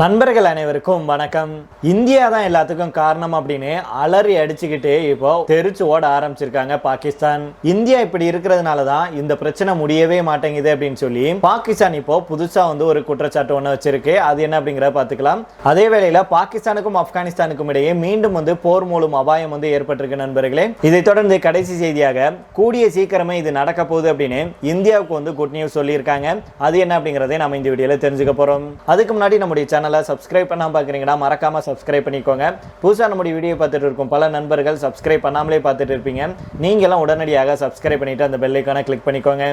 நண்பர்கள் அனைவருக்கும் வணக்கம். இந்தியா தான் எல்லாத்துக்கும் காரணம் அப்படின்னு அலறி அடிச்சுக்கிட்டு இப்போ தெரிச்சு ஓட ஆரம்பிச்சிருக்காங்க பாகிஸ்தான். இந்தியா இப்படி இருக்கிறதுனால தான் இந்த பிரச்சனை முடியவே மாட்டேங்குது அப்படின்னு சொல்லி பாகிஸ்தான் இப்போ புதுசா வந்து ஒரு குற்றச்சாட்டு ஒன்று வச்சிருக்கு. அது என்ன அப்படிங்கிறத பார்த்துக்கலாம். அதே வேளையில பாகிஸ்தானுக்கும் ஆப்கானிஸ்தானுக்கும் இடையே மீண்டும் வந்து போர் மூலம் அபாயம் வந்து ஏற்பட்டிருக்கு நண்பர்களே. இதை தொடர்ந்து கடைசி செய்தியாக கூடிய சீக்கிரமே இது நடக்க போகுது அப்படின்னு இந்தியாவுக்கு வந்து குட் நியூஸ் சொல்லியிருக்காங்க. அது என்ன அப்படிங்கறதை நம்ம இந்த வீடியோல தெரிஞ்சுக்க போறோம். அதுக்கு முன்னாடி நம்முடைய சேனல் சப்ஸ்கிரைப் பண்ணாமல் பார்க்குறீங்கன்னா மறக்காமல் சப்ஸ்கிரைப் பண்ணிக்கோங்க. புதுசாக நம்முடைய வீடியோ பார்த்துட்டு இருக்கும். பல நண்பர்கள் சப்ஸ்கிரைப் பண்ணாமலே பார்த்துட்டு இருப்பீங்க. நீங்களும் உடனடியாக சப்ஸ்கிரைப் பண்ணிட்டு அந்த பெல்லைக்கான கிளிக் பண்ணிக்கோங்க.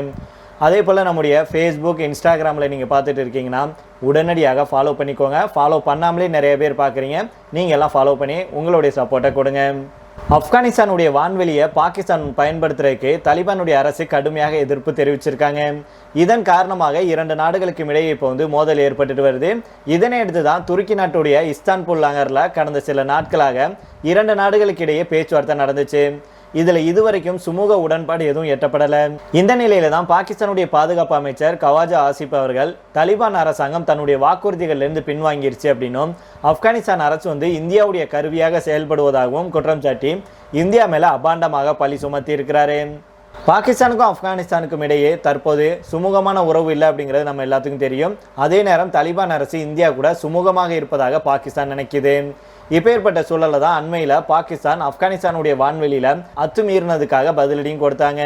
அதே போல் நம்முடைய ஃபேஸ்புக் இன்ஸ்டாகிராமில் நீங்கள் பார்த்துட்டு இருக்கீங்கன்னா உடனடியாக ஃபாலோ பண்ணிக்கோங்க. ஃபாலோ பண்ணாமலே நிறைய பேர் பார்க்குறீங்க நீங்கள் எல்லாம் ஃபாலோ பண்ணி உங்களுடைய சப்போர்ட்டை கொடுங்க. ஆப்கானிஸ்தானுடைய வான்வெளியை பாகிஸ்தான் பயன்படுத்துறதுக்கு தலிபானுடைய அரசு கடுமையாக எதிர்ப்பு தெரிவிச்சிருக்காங்க. இதன் காரணமாக இரண்டு நாடுகளுக்கும் இடையே இப்போ வந்து மோதல் ஏற்பட்டுட்டு வருது. இதனை அடுத்து தான் துருக்கி நாட்டுடைய இஸ்தான்புல் நகரில் கடந்த சில நாட்களாக இரண்டு நாடுகளுக்கு இடையே பேச்சுவார்த்தை நடந்துச்சு. இதில் இதுவரைக்கும் சுமூக உடன்பாடு எதுவும் எட்டப்படலை. இந்த நிலையில தான் பாகிஸ்தானுடைய பாதுகாப்பு அமைச்சர் கவாஜா ஆசிப் அவர்கள் தலிபான் அரசாங்கம் தன்னுடைய வாக்குறுதிகளிலிருந்து பின்வாங்கிருச்சு அப்படின்னும் ஆப்கானிஸ்தான் அரசு வந்து இந்தியாவுடைய கருவியாக செயல்படுவதாகவும் குற்றம் சாட்டி இந்தியா மேலே அபாண்டமாக பழி சுமத்தி இருக்கிறாரு பாகிஸ்தானுக்கும் ஆப்கானிஸ்தானுக்கும் இடையே தற்போது சுமூகமான உறவு இல்லை அப்படிங்கிறது நம்ம எல்லாத்துக்கும் தெரியும். அதே நேரம் தலிபான் அரசு இந்தியா கூட சுமூகமாக இருப்பதாக பாகிஸ்தான் நினைக்குது. இப்பேற்பட்ட சூழலில் தான் அண்மையில் பாகிஸ்தான் ஆப்கானிஸ்தானுடைய வான்வெளியில் அத்துமீறினதுக்காக பதிலடியும் கொடுத்தாங்க.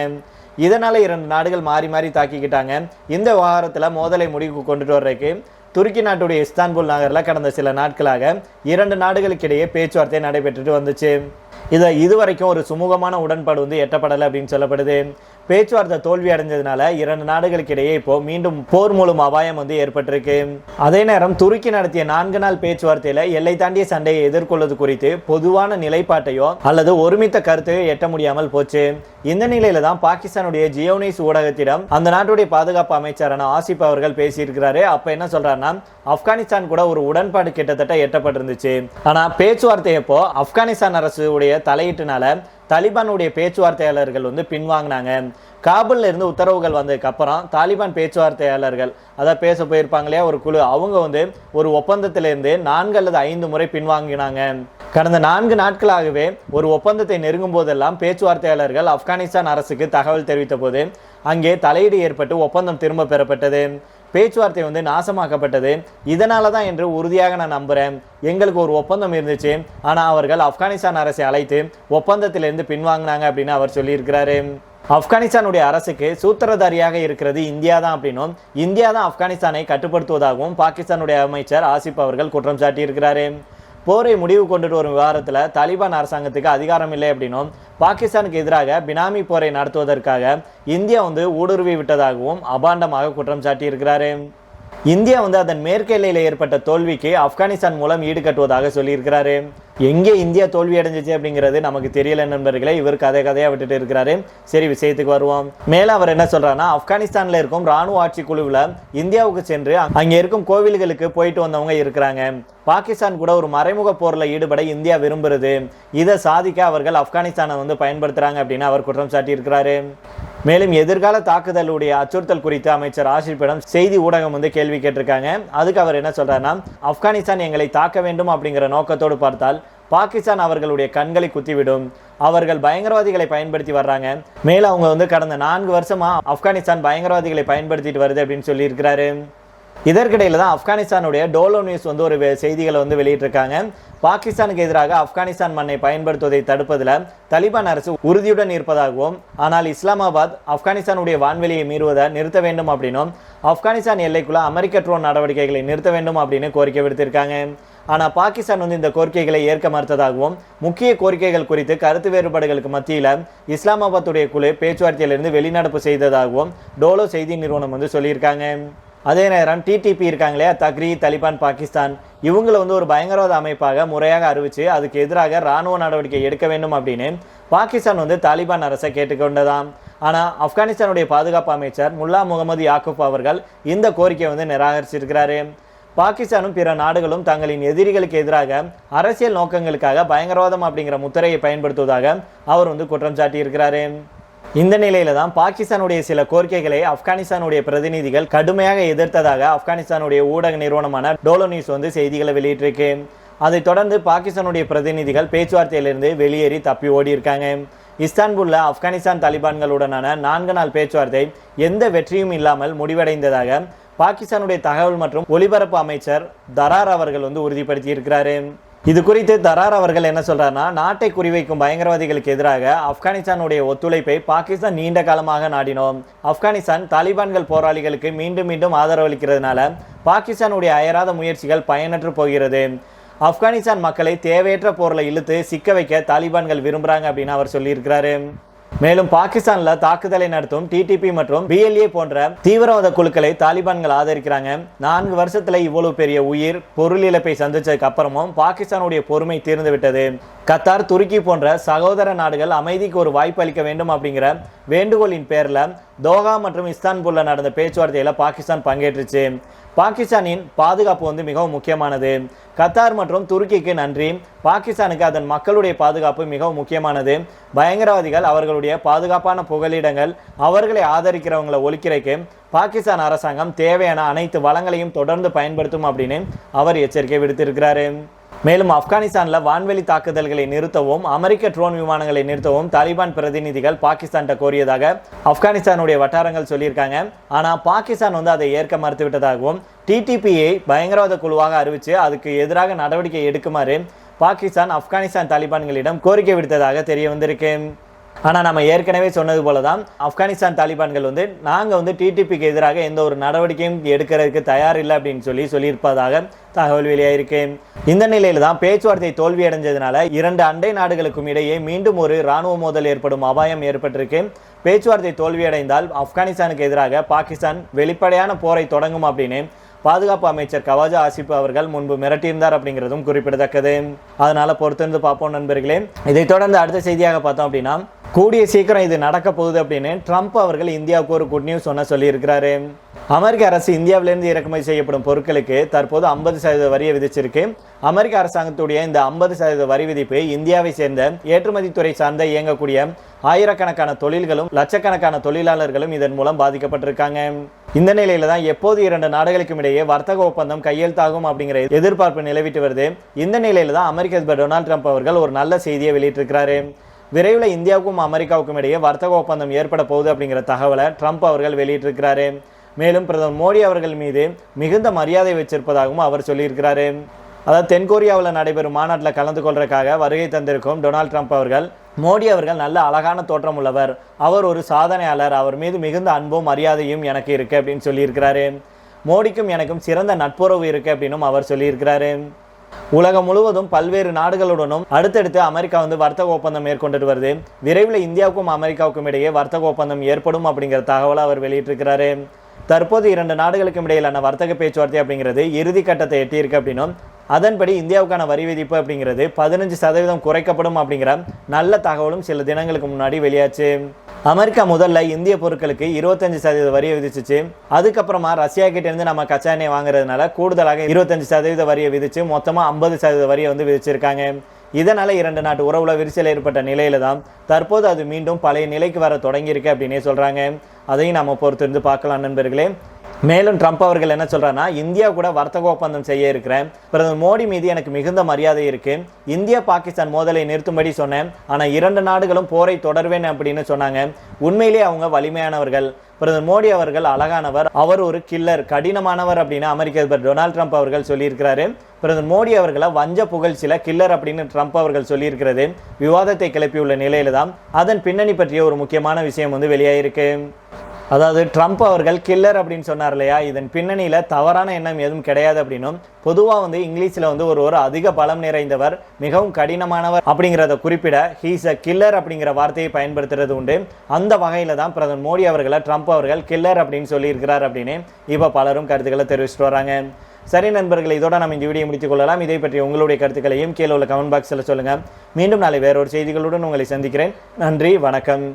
இதனால் இரண்டு நாடுகள் மாறி மாறி தாக்கிக்கிட்டாங்க. இந்த விவகாரத்தில் மோதலை முடிவுக்கு கொண்டுட்டு வர்றதுக்கு துருக்கி நாட்டுடைய இஸ்தான்புல் நகரில் கடந்த சில நாட்களாக இரண்டு நாடுகளுக்கிடையே பேச்சுவார்த்தை நடைபெற்றுட்டு வந்துச்சு. இதை இதுவரைக்கும் ஒரு சுமூகமான உடன்பாடு வந்து எட்டப்படலை அப்படின்னு சொல்லப்படுது. பேச்சுவார்த்தை தோல்வி அடைஞ்சதுனால இரண்டு நாடுகளுக்கு இடையே இப்போ மீண்டும் போர் மூலம் அபாயம் வந்து ஏற்பட்டிருக்கு. அதே நேரம் துருக்கி நடத்திய நான்கு நாள் பேச்சுவார்த்தையில எல்லை தாண்டிய சண்டையை எதிர்கொள்வது குறித்து பொதுவான நிலைப்பாட்டையோ அல்லது ஒருமித்த கருத்தையோ எட்ட முடியாமல் போச்சு. இந்த நிலையில தான் பாகிஸ்தானுடைய ஜியோனிஸ் ஊடகத்திடம் அந்த நாட்டுடைய பாதுகாப்பு அமைச்சரான ஆசிப் அவர்கள் பேசியிருக்கிறாரு. அப்ப என்ன சொல்றாருன்னா ஆப்கானிஸ்தான் கூட ஒரு உடன்பாடு கிட்டத்தட்ட எட்டப்பட்டிருந்துச்சு. ஆனா பேச்சுவார்த்தை அப்போ ஆப்கானிஸ்தான் அரசு உடைய தலையீட்டுனால தலிபானுடைய பேச்சுவார்த்தையாளர்கள் வந்து பின்வாங்கினாங்க. காபூல்ல இருந்து உத்தரவுகள் வந்ததுக்கு அப்புறம் தாலிபான் பேச்சுவார்த்தையாளர்கள் அதாவது பேச போயிருப்பாங்க இல்லையா ஒரு குழு அவங்க வந்து ஒரு ஒப்பந்தத்திலிருந்து நான்கு அல்லது ஐந்து முறை பின்வாங்கினாங்க. கடந்த நான்கு நாட்களாகவே ஒரு ஒப்பந்தத்தை நெருங்கும் போதெல்லாம் பேச்சுவார்த்தையாளர்கள் ஆப்கானிஸ்தான் அரசுக்கு தகவல் தெரிவித்த போது அங்கே தலையீடு ஏற்பட்டு ஒப்பந்தம் திரும்ப பெறப்பட்டது. பேச்சுவார்த்தை வந்து நாசமாக்கப்பட்டது. இதனால தான் என்று உறுதியாக நான் நம்புகிறேன் எங்களுக்கு ஒரு ஒப்பந்தம் இருந்துச்சு. ஆனால் அவர்கள் ஆப்கானிஸ்தான் அரசை அழைத்து ஒப்பந்தத்திலிருந்து பின்வாங்கினாங்க அப்படின்னு அவர் சொல்லியிருக்கிறாரு. ஆப்கானிஸ்தானுடைய அரசுக்கு சூத்திரதாரியாக இருக்கிறது இந்தியா தான் அப்படின்னும் இந்தியா தான் ஆப்கானிஸ்தானை கட்டுப்படுத்துவதாகவும் பாகிஸ்தானுடைய அமைச்சர் ஆசிப் அவர்கள் குற்றம் சாட்டியிருக்கிறாரு. போரை முடிவு கொண்டுட்டு வரும் விவகாரத்தில் தாலிபான் அரசாங்கத்துக்கு அதிகாரம் இல்லை அப்படின்னும் பாகிஸ்தானுக்கு எதிராக பினாமி போரை நடத்துவதற்காக இந்தியா வந்து ஊடுருவி விட்டதாகவும் அபாண்டமாக குற்றம் சாட்டியிருக்கிறாரு. இந்தியா வந்து அதன் மேற்கெல்லையில் ஏற்பட்ட தோல்விக்கு ஆப்கானிஸ்தான் மூலம் ஈடுகட்டுவதாக சொல்லியிருக்கிறாரு. எங்கே இந்தியா தோல்வி அடைஞ்சிச்சு அப்படிங்கிறது நமக்கு தெரியல நண்பர்களே. இவர் கதை கதையாக விட்டுட்டு இருக்கிறாரு. சரி விஷயத்துக்கு வருவோம். மேலே அவர் என்ன சொல்றாருன்னா ஆப்கானிஸ்தானில் இருக்கும் ராணுவ ஆட்சி குழுவில் இந்தியாவுக்கு சென்று அங்கே இருக்கும் கோவில்களுக்கு போயிட்டு வந்தவங்க இருக்கிறாங்க. பாகிஸ்தான் கூட ஒரு மறைமுக போரில் ஈடுபட இந்தியா விரும்புகிறது இதை சாதிக்க அவர்கள் ஆப்கானிஸ்தானை வந்து பயன்படுத்துகிறாங்க அப்படின்னு அவர் குற்றம் சாட்டியிருக்கிறாரு. மேலும் எதிர்கால தாக்குதலுடைய அச்சுறுத்தல் குறித்து அமைச்சர் ஆஷிப்பிடம் செய்தி ஊடகம் வந்து கேள்வி கேட்டிருக்காங்க. அதுக்கு அவர் என்ன சொல்றாருன்னா ஆப்கானிஸ்தான் எங்களை தாக்க வேண்டும் அப்படிங்கிற நோக்கத்தோடு பார்த்தால் பாகிஸ்தான் அவர்களுடைய கண்களை குத்திவிடும். அவர்கள் பயங்கரவாதிகளை பயன்படுத்தி வர்றாங்க. மேலும் அவங்க வந்து கடந்த நான்கு வருஷமா ஆப்கானிஸ்தான் பயங்கரவாதிகளை பயன்படுத்திட்டு வருது அப்படின்னு சொல்லியிருக்கிறாரு. இதற்கிடையில தான் ஆப்கானிஸ்தானுடைய டோலோ நியூஸ் வந்து ஒரு செய்திகளை வந்து வெளியிட்டிருக்காங்க. பாகிஸ்தானுக்கு எதிராக ஆப்கானிஸ்தான் மண்ணை பயன்படுத்துவதை தடுப்பதில் தலிபான் அரசு உறுதியுடன் இருப்பதாகவும் ஆனால் இஸ்லாமாபாத் ஆப்கானிஸ்தானுடைய வான்வெளியை மீறுவதை நிறுத்த வேண்டும் அப்படின்னும் ஆப்கானிஸ்தான் எல்லைக்குள்ள அமெரிக்க ட்ரோன் நடவடிக்கைகளை நிறுத்த வேண்டும் அப்படின்னு கோரிக்கை விடுத்திருக்காங்க. ஆனால் பாகிஸ்தான் வந்து இந்த கோரிக்கைகளை ஏற்க மறுத்ததாகவும் முக்கிய கோரிக்கைகள் குறித்து கருத்து வேறுபாடுகளுக்கு மத்தியில் இஸ்லாமாபாத்துடைய குழு பேச்சுவார்த்தையிலிருந்து வெளிநடப்பு செய்ததாகவும் டோலோ செய்தி நிறுவனம் வந்து சொல்லியிருக்காங்க. அதே நேரம் டிடிபி இருக்காங்களே தக்ரி தலிபான் பாகிஸ்தான் இவங்களை வந்து ஒரு பயங்கரவாத அமைப்பாக முறையாக அறிவித்து அதுக்கு எதிராக இராணுவ நடவடிக்கை எடுக்க வேண்டும் அப்படின்னு பாகிஸ்தான் வந்து தாலிபான் அரசை கேட்டுக்கொண்டதாம். ஆனால் ஆப்கானிஸ்தானுடைய பாதுகாப்பு அமைச்சர் முல்லா முகமது யாக்குப் அவர்கள் இந்த கோரிக்கையை வந்து நிராகரிச்சிருக்கிறாரு. பாகிஸ்தானும் பிற நாடுகளும் தங்களின் எதிரிகளுக்கு எதிராக அரசியல் நோக்கங்களுக்காக பயங்கரவாதம் அப்படிங்கிற முத்திரையை பயன்படுத்துவதாக அவர் வந்து குற்றம் சாட்டியிருக்கிறாரு. இந்த நிலையில தான் பாகிஸ்தானுடைய சில கோரிக்கைகளை ஆப்கானிஸ்தானுடைய பிரதிநிதிகள் கடுமையாக எதிர்த்ததாக ஆப்கானிஸ்தானுடைய ஊடக நிறுவனமான டோலோ நியூஸ் வந்து செய்திகளை வெளியிட்டிருக்கு. அதைத் தொடர்ந்து பாகிஸ்தானுடைய பிரதிநிதிகள் பேச்சுவார்த்தையிலிருந்து வெளியேறி தப்பி ஓடி இருக்காங்க இஸ்தான்புல்ல ஆப்கானிஸ்தான் தாலிபான்களுடனான நான்கு நாள் பேச்சுவார்த்தை எந்த வெற்றியும் இல்லாமல் முடிவடைந்ததாக பாகிஸ்தானுடைய தகவல் மற்றும் ஒலிபரப்பு அமைச்சர் தரார் அவர்கள் வந்து உறுதிப்படுத்தியிருக்கிறாரு. இது குறித்து தரார் அவர்கள் என்ன சொல்றாருன்னா நாட்டை குறிவைக்கும் பயங்கரவாதிகளுக்கு எதிராக ஆப்கானிஸ்தானுடைய ஒத்துழைப்பை பாகிஸ்தான் நீண்ட காலமாக நாடினோம். ஆப்கானிஸ்தான் தாலிபான்கள் போராளிகளுக்கு மீண்டும் மீண்டும் ஆதரவளிக்கிறதுனால பாகிஸ்தானுடைய அயராத முயற்சிகள் பயனற்று போகிறது. ஆப்கானிஸ்தான் மக்களை தேவையற்ற போரில் இழுத்து சிக்க வைக்க தாலிபான்கள் விரும்புகிறாங்க அப்படின்னு அவர் சொல்லியிருக்கிறாரு. மேலும் பாகிஸ்தான்ல தாக்குதலை நடத்தும் டிடிபி மற்றும் பிஎல்ஏ போன்ற தீவிரவாத குழுக்களை தாலிபான்கள் ஆதரிக்கிறாங்க. நான்கு வருஷத்துல இவ்வளவு பெரிய உயிர் பொருள் இழப்பை சந்திச்சதுக்கு அப்புறமும் பாகிஸ்தானுடைய பொறுமை தீர்ந்து விட்டது. கத்தார் துருக்கி போன்ற சகோதர நாடுகள் அமைதிக்கு ஒரு வாய்ப்பு அளிக்க வேண்டும் அப்படிங்கிற வேண்டுகோளின் பேர்ல தோகா மற்றும் இஸ்தான்புல்ல நடந்த பேச்சுவார்த்தையில் பாகிஸ்தான் பங்கேற்றுச்சு. பாகிஸ்தானின் பாதுகாப்பு வந்து மிகவும் முக்கியமானது. கத்தார் மற்றும் துருக்கிக்கு நன்றி. பாகிஸ்தானுக்கு அதன் மக்களுடைய பாதுகாப்பு மிகவும் முக்கியமானது. பயங்கரவாதிகள் அவர்களுடைய பாதுகாப்பான புகலிடங்கள் அவர்களை ஆதரிக்கிறவங்களை ஒழிக்கிறதுக்கு பாகிஸ்தான் அரசாங்கம் தேவையான அனைத்து வளங்களையும் தொடர்ந்து பயன்படுத்தும் அப்படின்னு அவர் எச்சரிக்கை விடுத்திருக்கிறாரு. மேலும் ஆப்கானிஸ்தானில் வான்வெளி தாக்குதல்களை நிறுத்தவும் அமெரிக்க ட்ரோன் விமானங்களை நிறுத்தவும் தாலிபான் பிரதிநிதிகள் பாகிஸ்தான்கிட்ட கோரியதாக ஆப்கானிஸ்தானுடைய வட்டாரங்கள் சொல்லியிருக்காங்க. ஆனால் பாகிஸ்தான் வந்து அதை ஏற்க மறுத்துவிட்டதாகவும் டிடிபியை பயங்கரவாத குழுவாக அறிவித்து அதுக்கு எதிராக நடவடிக்கை எடுக்குமாறு பாகிஸ்தான் ஆப்கானிஸ்தான் தாலிபான்களிடம் கோரிக்கை விடுத்ததாக தெரிய வந்திருக்கு. ஆனால் நம்ம ஏற்கனவே சொன்னது போல தான் ஆப்கானிஸ்தான் தாலிபான்கள் வந்து நாங்கள் வந்து டிடிபிக்கு எதிராக எந்த ஒரு நடவடிக்கையும் எடுக்கிறதுக்கு தயார் இல்லை அப்படின்னு சொல்லி சொல்லியிருப்பதாக தகவல் வெளியாயிருக்கு. இந்த நிலையில் தான் பேச்சுவார்த்தை தோல்வியடைஞ்சதுனால இரண்டு அண்டை நாடுகளுக்கும் இடையே மீண்டும் ஒரு இராணுவ மோதல் ஏற்படும் அபாயம் ஏற்பட்டிருக்கு. பேச்சுவார்த்தை தோல்வியடைந்தால் ஆப்கானிஸ்தானுக்கு எதிராக பாகிஸ்தான் வெளிப்படையான போரை தொடங்கும் அப்படின்னு பாதுகாப்பு அமைச்சர் கவாஜா ஆசிப் அவர்கள் முன்பு மிரட்டியிருந்தார் அப்படிங்கிறதும் குறிப்பிடத்தக்கது. அதனால பொறுத்திருந்து பார்ப்போம் நண்பர்களே. இதைத் தொடர்ந்து அடுத்த செய்தியாக பார்த்தோம் அப்படின்னா கூடிய சீக்கிரம் இது நடக்க போகுது அப்படின்னு ட்ரம்ப் அவர்கள் இந்தியாவுக்கு ஒரு குட் நியூஸ் சொன்ன சொல்லியிருக்கிறாரு. அமெரிக்க அரசு இந்தியாவிலிருந்து இறக்குமதி செய்யப்படும் பொருட்களுக்கு தற்போது ஐம்பது சதவீத வரியை விதிச்சிருக்கு. அமெரிக்க அரசாங்கத்துடைய இந்த ஐம்பது சதவீத வரி விதிப்பு இந்தியாவை சேர்ந்த ஏற்றுமதி துறை சார்ந்த இயங்கக்கூடிய ஆயிரக்கணக்கான தொழில்களும் லட்சக்கணக்கான தொழிலாளர்களும் இதன் மூலம் பாதிக்கப்பட்டிருக்காங்க. இந்த நிலையில தான் எப்போது இரண்டு நாடுகளுக்கும் இடையே வர்த்தக ஒப்பந்தம் கையெழுத்தாகும் அப்படிங்கிற எதிர்பார்ப்பு நிலவிட்டு வருது. இந்த நிலையில தான் அமெரிக்க அதிபர் டொனால்ட் ட்ரம்ப் அவர்கள் ஒரு நல்ல செய்தியை வெளியிட்டிருக்கிறாரு. விரைவில் இந்தியாவுக்கும் அமெரிக்காவுக்கும் இடையே வர்த்தக ஒப்பந்தம் ஏற்பட போகுது அப்படிங்கிற தகவலை ட்ரம்ப் அவர்கள் வெளியிட்டிருக்கிறாரு. மேலும் பிரதமர் மோடி அவர்கள் மீது மிகுந்த மரியாதை வச்சிருப்பதாகவும் அவர் சொல்லியிருக்கிறாரு. அதாவது தென்கொரியாவில் நடைபெறும் மாநாட்டில் கலந்து கொள்றதுக்காக வருகை தந்திருக்கும் டொனால்ட் ட்ரம்ப் அவர்கள் மோடி அவர்கள் நல்ல அழகான தோற்றம் உள்ளவர். அவர் ஒரு சாதனையாளர். அவர் மீது மிகுந்த அன்பும் மரியாதையும் எனக்கு இருக்குது அப்படின்னு சொல்லியிருக்கிறாரு. மோடிக்கும் எனக்கும் சிறந்த நட்புறவு இருக்குது அப்படின்னும் அவர் சொல்லியிருக்கிறாரு. உலகம் முழுவதும் பல்வேறு நாடுகளுடனும் அடுத்தடுத்து அமெரிக்கா வந்து வர்த்தக ஒப்பந்தம் மேற்கொண்டுட்டு வருது. விரைவில் இந்தியாவுக்கும் அமெரிக்காவுக்கும் இடையே வர்த்தக ஒப்பந்தம் ஏற்படும் அப்படிங்கிற தகவலை அவர் வெளியிட்டிருக்கிறாரு. தற்போது இரண்டு நாடுகளுக்கும் இடையிலான வர்த்தக பேச்சுவார்த்தை அப்படிங்கிறது இறுதி கட்டத்தை எட்டியிருக்கு அப்படின்னும் அதன்படி இந்தியாவுக்கான வரி விதிப்பு அப்படிங்கிறது பதினஞ்சு சதவீதம் குறைக்கப்படும் அப்படிங்கிற நல்ல தகவலும் சில தினங்களுக்கு முன்னாடி வெளியாச்சு. அமெரிக்கா முதல்ல இந்திய பொருட்களுக்கு இருபத்தஞ்சு சதவீத வரியை விதிச்சிச்சு. அதுக்கப்புறமா ரஷ்யா கிட்ட இருந்து நம்ம கச்சா எண்ணெய் வாங்குறதுனால கூடுதலாக இருபத்தஞ்சு சதவீத வரியை விதிச்சு மொத்தமாக ஐம்பது சதவீத வரியை வந்து விதிச்சிருக்காங்க. இதனால் இரண்டு நாட்டு உறவுல விரிசல் ஏற்பட்ட நிலையில தான் தற்போது அது மீண்டும் பழைய நிலைக்கு வர தொடங்கியிருக்கு அப்படின்னே சொல்கிறாங்க அதையும் நம்ம பொறுத்திருந்து பார்க்கலாம் நண்பர்களே. மேலும் ட்ரம்ப் அவர்கள் என்ன சொல்கிறாருன்னா இந்தியா கூட வர்த்தக ஒப்பந்தம் செய்ய இருக்கிறேன். பிரதமர் மோடி மீது எனக்கு மிகுந்த மரியாதை இருக்கு. இந்தியா பாகிஸ்தான் மோதலை நிறுத்தும்படி சொன்னேன். ஆனால் இரண்டு நாடுகளும் போரை தொடர்வேன் அப்படின்னு சொன்னாங்க. உண்மையிலே அவங்க வலிமையானவர்கள். பிரதமர் மோடி அவர்கள் அழகானவர். அவர் ஒரு கில்லர் கடினமானவர் அப்படின்னு அமெரிக்க அதிபர் டொனால்ட் ட்ரம்ப் அவர்கள் சொல்லியிருக்கிறாரு. பிரதமர் மோடி அவர்களை வஞ்ச புகழ்ச்சியில் கில்லர் அப்படின்னு ட்ரம்ப் அவர்கள் சொல்லியிருக்கிறது. விவாதத்தை கிளப்பியுள்ள நிலையில தான் அதன் பின்னணி பற்றிய ஒரு முக்கியமான விஷயம் வந்து வெளியாயிருக்கு. அதாவது ட்ரம்ப் அவர்கள் கில்லர் அப்படின்னு சொன்னார் இல்லையா? இதன் பின்னணியில் தவறான எண்ணம் எதுவும் கிடையாது அப்படின்னும். பொதுவாக வந்து இங்கிலீஷில் வந்து ஒரு ஒரு அதிக பலம் நிறைந்தவர் மிகவும் கடினமானவர் அப்படிங்கிறத குறிப்பிட ஹீஸ் அ கில்லர் அப்படிங்கிற வார்த்தையை பயன்படுத்துறது உண்டு. அந்த வகையில் தான் பிரதமர் மோடி அவர்களை ட்ரம்ப் அவர்கள் கில்லர் அப்படின்னு சொல்லியிருக்கிறார் அப்படின்னு இப்போ பலரும் கருத்துக்களை தெரிவிச்சிட்டு வராங்க. சரி நண்பர்கள் இதோட நம்ம இந்த வீடியோ முடித்துக் கொள்ளலாம். இதை பற்றி உங்களுடைய கருத்துக்களையும் கீழே உள்ள கமெண்ட் பாக்ஸில் சொல்லுங்கள் மீண்டும் நாளை வேறொரு செய்திகளுடன் உங்களை சந்திக்கிறேன். நன்றி வணக்கம்.